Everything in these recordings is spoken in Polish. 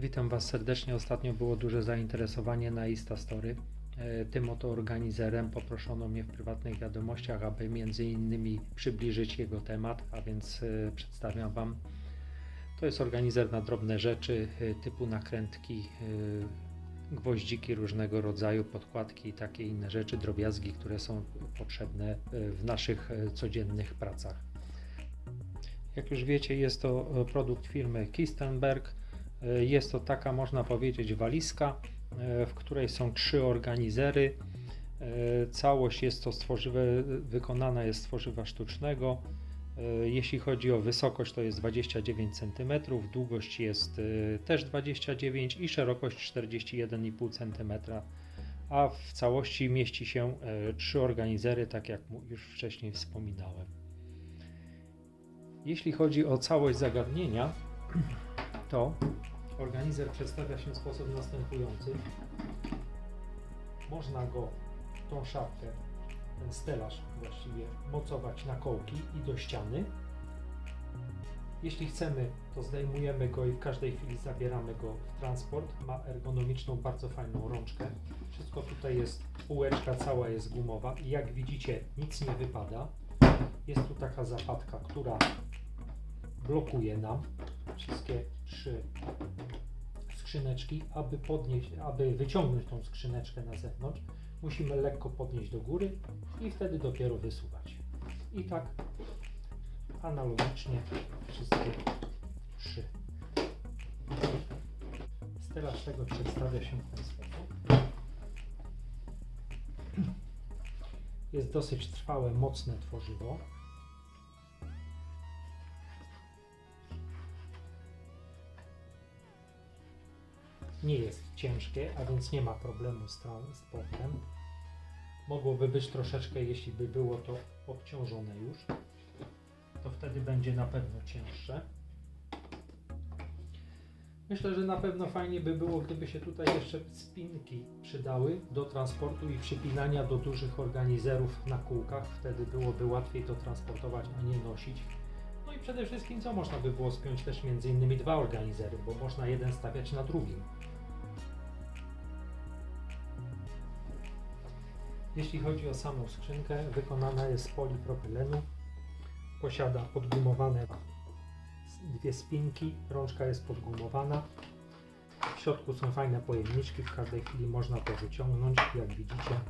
Witam Was serdecznie. Ostatnio było duże zainteresowanie na Instastory. E, Tym oto organizerem poproszono mnie w prywatnych wiadomościach, aby między innymi przybliżyć jego temat, a więc e, przedstawiam Wam. To jest organizer na drobne rzeczy e, typu nakrętki, gwoździki różnego rodzaju, podkładki i takie inne rzeczy, drobiazgi, które są potrzebne w naszych codziennych pracach. Jak już wiecie, jest to produkt firmy Kistenberg. E, Jest to taka, można powiedzieć, walizka, e, w której są trzy organizery. E, Całość jest to z tworzywa, wykonana jest z tworzywa sztucznego. Jeśli chodzi o wysokość, to jest 29 cm, długość jest też 29 i szerokość 41,5 cm. A w całości mieści się trzy organizery, tak jak już wcześniej wspominałem. Jeśli chodzi o całość zagadnienia, to organizer przedstawia się w sposób następujący. Można go, tą szapkę, ten stelaż właściwie, mocować na kołki i do ściany. Jeśli chcemy, to zdejmujemy go i w każdej chwili zabieramy go w transport. Ma ergonomiczną, bardzo fajną rączkę. Wszystko tutaj jest, półeczka cała jest gumowa i jak widzicie, nic nie wypada. Jest tu taka zapadka, która blokuje nam wszystkie trzy skrzyneczki. Aby podnieść, aby wyciągnąć tą skrzyneczkę na zewnątrz, musimy lekko podnieść do góry i wtedy dopiero wysuwać. I tak analogicznie wszystkie trzy. Stelaż tego przedstawia się w ten sposób. Jest dosyć trwałe, mocne tworzywo. Nie jest ciężkie, a więc nie ma problemu z transportem. Mogłoby być troszeczkę, jeśli by było to obciążone już, to wtedy będzie na pewno cięższe. Myślę, że na pewno fajnie by było, gdyby się tutaj jeszcze spinki przydały do transportu i przypinania do dużych organizerów na kółkach. Wtedy byłoby łatwiej to transportować, a nie nosić. No i przede wszystkim, co można by było spiąć też między innymi dwa organizery, bo można jeden stawiać na drugim. Jeśli chodzi o samą skrzynkę, wykonana jest z polipropylenu. Posiada podgumowane dwie spinki, rączka jest podgumowana. W środku są fajne pojemniczki, w każdej chwili można to wyciągnąć, jak widzicie.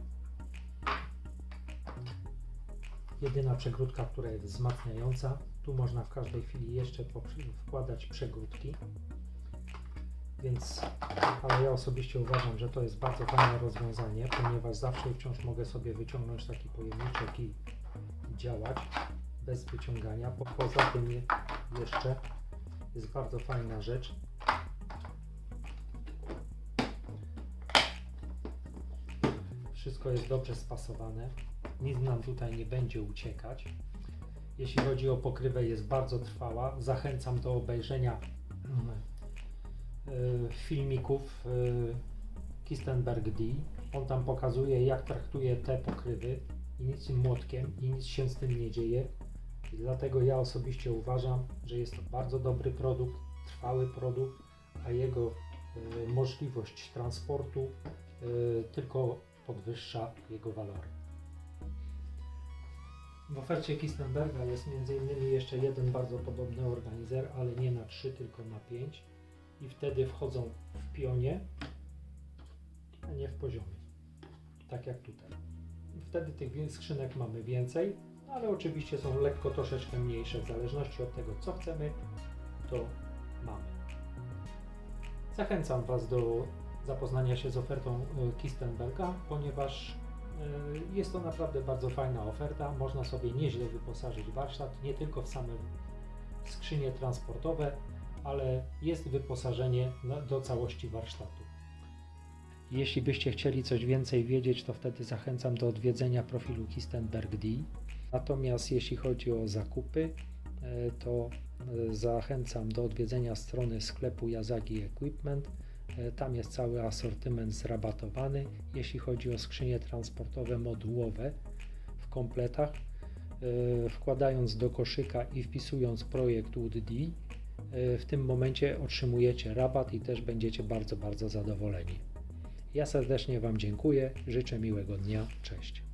Jedyna przegródka, która jest wzmacniająca. Tu można w każdej chwili jeszcze wkładać przegródki. Więc, ale ja osobiście uważam, że to jest bardzo fajne rozwiązanie, ponieważ zawsze i wciąż mogę sobie wyciągnąć taki pojemniczek i działać bez wyciągania. Po, poza tym je- jeszcze jest bardzo fajna rzecz. Wszystko jest dobrze spasowane. Nic nam tutaj nie będzie uciekać. Jeśli chodzi o pokrywę, jest bardzo trwała. Zachęcam do obejrzenia y, filmików y, Kistenberg D. On tam pokazuje, jak traktuje te pokrywy i nic młotkiem i nic się z tym nie dzieje. I dlatego ja osobiście uważam, że jest to bardzo dobry produkt, trwały produkt, a jego y, możliwość transportu tylko podwyższa jego walory. W ofercie Kistenberga jest m.in. jeszcze jeden bardzo podobny organizer, ale nie na 3, tylko na 5 i wtedy wchodzą w pionie, a nie w poziomie. Tak jak tutaj. Wtedy tych skrzynek mamy więcej, ale oczywiście są lekko troszeczkę mniejsze w zależności od tego, co chcemy, to mamy. Zachęcam Was do zapoznania się z ofertą e, Kistenberga, ponieważ jest to naprawdę bardzo fajna oferta. Można sobie nieźle wyposażyć warsztat, nie tylko w same skrzynie transportowe, ale jest wyposażenie do całości warsztatu. Jeśli byście chcieli coś więcej wiedzieć, to wtedy zachęcam do odwiedzenia profilu Kistenberg D. Natomiast jeśli chodzi o zakupy, e, to e, zachęcam do odwiedzenia strony sklepu Yazagi Equipment. E, Tam jest cały asortyment zrabatowany. Jeśli chodzi o skrzynie transportowe modułowe w kompletach, e, wkładając do koszyka i wpisując projekt Wood D, e, w tym momencie otrzymujecie rabat i też będziecie bardzo, bardzo zadowoleni. Ja serdecznie Wam dziękuję, życzę miłego dnia, cześć.